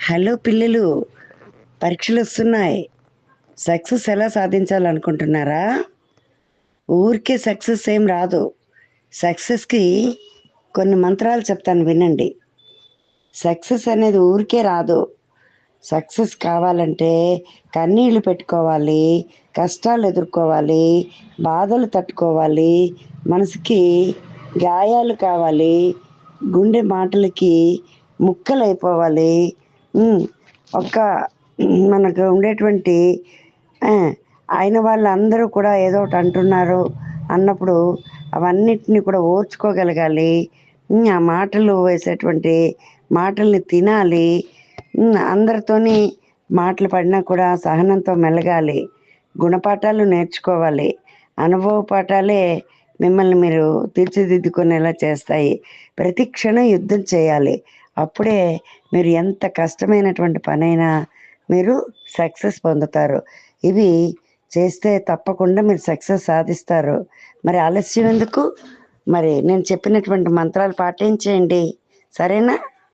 Hello పిల్లలు పరీక్షలు వస్తున్నాయి. సక్సెస్ ఎలా సాధించాలనుకుంటున్నారా? ఊరికే సక్సెస్ ఏం రాదు. సక్సెస్కి కొన్ని మంత్రాలు చెప్తాను వినండి. సక్సెస్ అనేది ఊరికే రాదు. సక్సెస్ కావాలంటే కన్నీళ్ళు పెట్టుకోవాలి కష్టాలు ఎదుర్కోవాలి బాధలు తట్టుకోవాలి మనసుకి గాయాలు కావాలి గుండె మాటలకి ముక్కలైపోవాలి. ఉమ్, ఒక్క మనకు ఉండేటువంటి ఆయన వాళ్ళందరూ కూడా ఏదో ఒకటి అంటున్నారు అన్నప్పుడు అవన్నిటిని కూడా ఓర్చుకోగలగాలి. ఆ మాటలు వేసేటువంటి మాటల్ని తినాలి. అందరితోని మాటలు పడినా కూడా సహనంతో మెలగాలి. గుణపాఠాలు నేర్చుకోవాలి. అనుభవ పాఠాలే మిమ్మల్ని మీరు తీర్చిదిద్దుకునేలా చేస్తాయి. ప్రతి క్షణం యుద్ధం చేయాలి. అప్పుడే మీరు ఎంత కష్టమైనటువంటి పనైనా మీరు సక్సెస్ పొందుతారు. ఇవి చేస్తే తప్పకుండా మీరు సక్సెస్ సాధిస్తారు. మరి ఆలస్యం ఎందుకు? మరి నేను చెప్పినటువంటి మంత్రాలు పాటించేయండి. సరేనా?